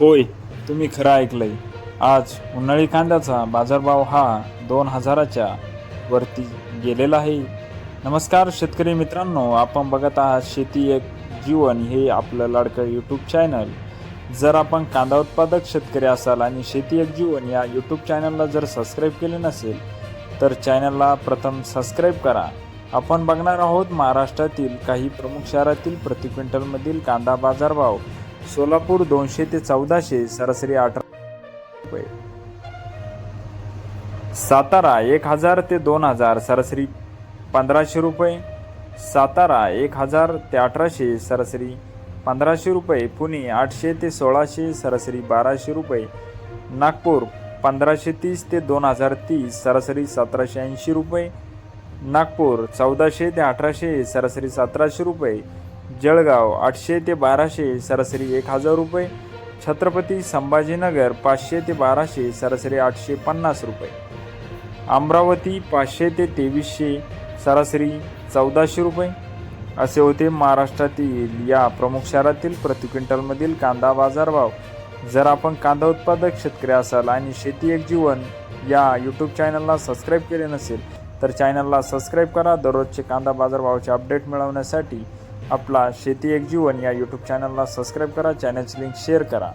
होय तुम्ही खरं ऐकलंय. आज उन्हाळी कांद्याचा बाजारभाव हा दोन हजाराच्या वरती गेलेला आहे. नमस्कार शेतकरी मित्रांनो आपण बघत आहात शेती एक जीवन हे आपलं लाडकं यूट्यूब चॅनल जर आपण कांदा उत्पादक शेतकरी असाल आणि शेती एक जीवन या यूट्यूब चॅनलला जर सबस्क्राईब केले नसेल तर चॅनलला प्रथम सबस्क्राईब करा. आपण बघणार आहोत महाराष्ट्रातील काही प्रमुख शहरातील प्रति क्विंटलमधील कांदा बाजारभाव. सोलापूर दोनशे ते चौदाशे सरासरी अठरा रुपये. सातारा एक हजार ते दोन हजार सरासरी पंधराशे रुपये. सातारा एक हजार ते अठराशे सरासरी पंधराशे रुपये. पुणे आठशे ते सोळाशे सरासरी बाराशे रुपये. नागपूर पंधराशे तीस ते दोन हजार तीस सरासरी सतराशे ऐंशी रुपये. नागपूर चौदाशे ते अठराशे सरासरी सतराशे रुपये. जळगाव आठशे ते बाराशे सरासरी एक हजार रुपये. छत्रपती संभाजीनगर पाचशे ते बाराशे सरासरी आठशे पन्नास रुपये. अमरावती पाचशे ते तेवीसशे सरासरी चौदाशे रुपये. असे होते महाराष्ट्रातील या प्रमुख शहरातील प्रति क्विंटलमधील कांदा बाजारभाव. जर आपण कांदा उत्पादक शेतकरी असाल आणि शेती एक जीवन या यूट्यूब चॅनलला सबस्क्राईब केले नसेल तर चॅनलला सबस्क्राईब करा. दररोजचे कांदा बाजारभावाचे अपडेट मिळवण्यासाठी आपला शेती एक जीवन या यूट्यूब चॅनलला सबस्क्राईब करा चॅनलची लिंक शेअर करा.